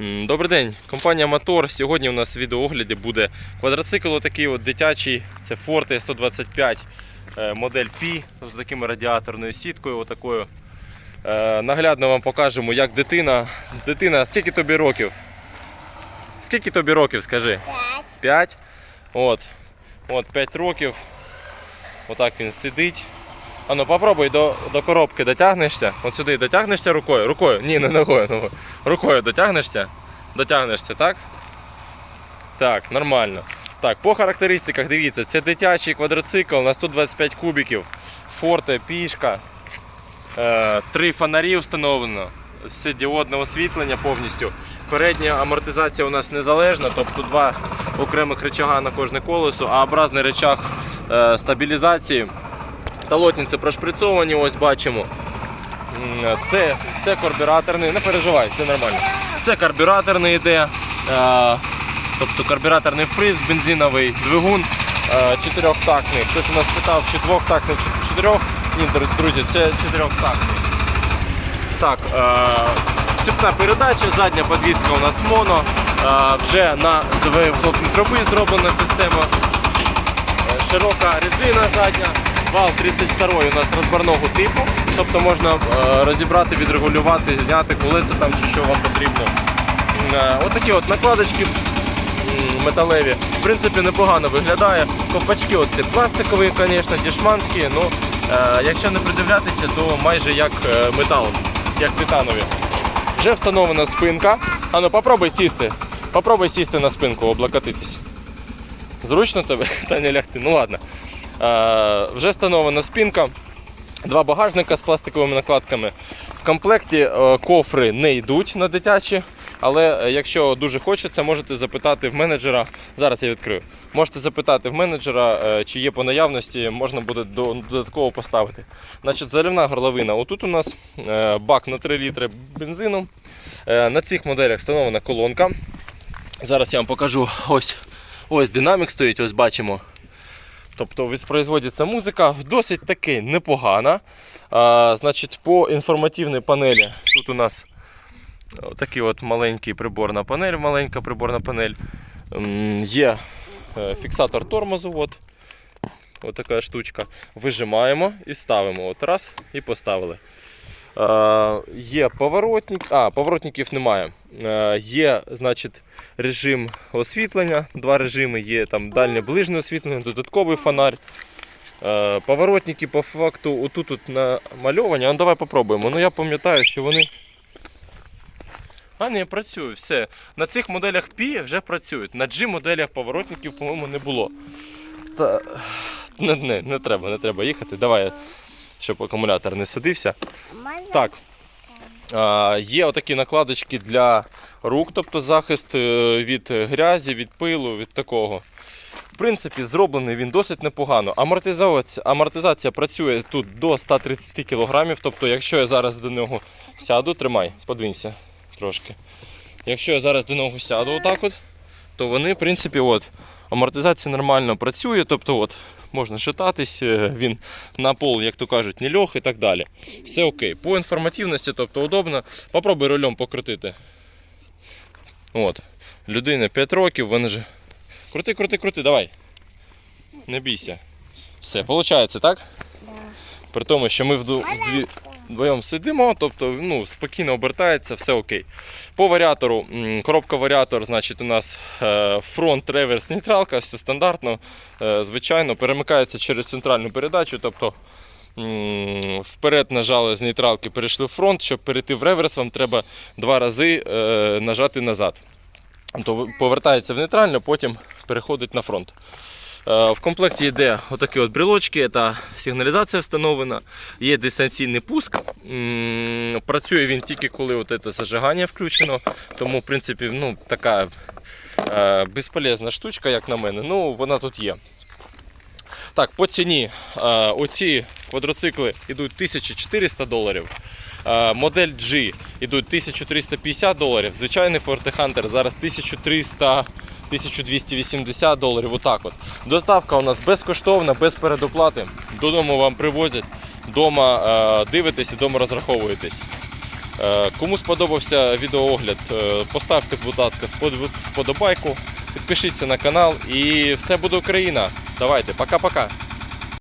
Добрий день, компанія Мотор. Сьогодні у нас в відеоогляді буде квадроцикл такий от дитячий. Це Forte 125 е, модель P з такими радіаторною сіткою. Отакою. Е, Наглядно вам покажемо, як дитина. Дитина, скільки тобі років? Скільки тобі років, скажи? П'ять. 5. От. От 5 років. Отак він сидить. А ну попробуй до, до коробки дотягнешся. От сюди дотягнешся рукою. Рукою. Ні, не ногою, ногою. Рукою дотягнешся. Дотягнешся, так? Так, нормально. Так, по характеристиках дивіться, це дитячий квадроцикл на 125 кубиків. Форте, пішка. Е, три фонарі встановлено. Все діодне освітлення повністю. Передня амортизація у нас незалежна, тобто два окремих рычага на кожне колесо, а образний рычаг е, стабілізації. Талотниці прошприцовані, ось бачимо. Це, це карбюраторний, не переживай, все нормально. Це карбюраторний йде. е, Тобто карбюраторний вприск, бензиновий двигун е, чотирьохтактний. Хтось у нас питав, чи двохтактний, чи чотирьох. Ні, друзі, це чотирьохтактний. Так, е, цепна передача, задня підвізка у нас моно. Вже на труби зроблена система. Широка резина задня. Вал 32 у нас розбарного типу, тобто можна е, розібрати, відрегулювати, зняти колеса там чи що вам потрібно. Е, Отакі от накладочки металеві. В принципі, непогано виглядає. Ковпачки оці пластикові, звісно, дішманські. Ну, е, якщо не придивлятися, то майже як метал, як титанові. Вже встановлена спинка. Ану, попробуй сісти. Попробуй сісти на спинку, облокотитись. Зручно тобі? Та не лягти. Ну ладно. Е, вже встановлена спинка. Два багажника з пластиковими накладками. В комплекті е, кофри не йдуть на дитячі, але е, якщо дуже хочеться, можете запитати в менеджера. Зараз я відкрию. Можете запитати в менеджера, чи є по наявності, можна буде додатково поставити. Значить, заливна горловина. Отут у нас бак на 3 літри бензину. На цих моделях встановлена колонка. Зараз я вам покажу. Ось, ось динамік стоїть, ось бачимо. Тобто воспроизводиться музика досить таки непогана. А, значить, по інформативній панелі тут у нас такий от маленький приборна панель, маленька приборна панель. Є е, фіксатор тормозу. От. От така штучка. Вижимаємо і ставимо. От раз і поставили. Е, є поворотник, а, поворотників немає. Е, є, значить, режим освітлення, два режими, є там дальнє ближнє освітлення, додатковий фонарь. Е, поворотники по факту отут тут намальовані. Ну, давай попробуємо. Ну я пам'ятаю, що вони. А, не, працює, все. На цих моделях P вже працюють. На G моделях поворотників, по-моєму, не було. Та... Не, не, не треба, не треба їхати. Давай, щоб акумулятор не садився. Так. Є отакі накладочки для рук, тобто захист е, від грязі, від пилу, від такого. В принципі, зроблений він досить непогано. Амортизація, амортизація працює тут до 130 кг. Тобто, якщо я зараз до нього сяду, тримай, подвинься трошки. Якщо я зараз до нього сяду отак от, то вони, в принципі, от, амортизація нормально працює, тобто от, можна шататись, е, він на пол, як то кажуть, не льох і так далі. Все окей. По інформативності, тобто удобно. Попробуй рулем покрутити. От. Людина 5 років, вони же. Крути, крути, крути, давай. Не бійся. Все, виходить, так? Да. При тому, що ми Пожалуйста. Вдвоєм сидимо, тобто ну, спокійно обертається, все окей. По варіатору, коробка варіатор, значить, у нас фронт, реверс, нейтралка, все стандартно, е, звичайно, перемикається через центральну передачу. тобто Вперед нажали з нейтралки, перейшли в фронт. Щоб перейти в реверс, вам треба два рази е, нажати назад. Тобто повертається в нейтральну, потім переходить на фронт. Е, В комплекті йде отакі от брелочки, це сигналізація встановлена, є дистанційний пуск. Працює він тільки коли от це зажигання включено, тому в принципі ну, така е, безполезна штучка, як на мене, ну вона тут є. Так, по ціні е, оці квадроцикли йдуть 1400 доларів. Модель G йдуть 1350 доларів. Звичайний Forte Hunter зараз 1300 1280 доларів. Отак от. Доставка у нас безкоштовна, без передоплати. Додому вам привозять, дома е, дивитесь і дома розраховуєтесь. Е, Кому сподобався відеоогляд, е, поставте, будь ласка, сподобайку, підпишіться на канал і все буде Україна. Давайте, пока-пока.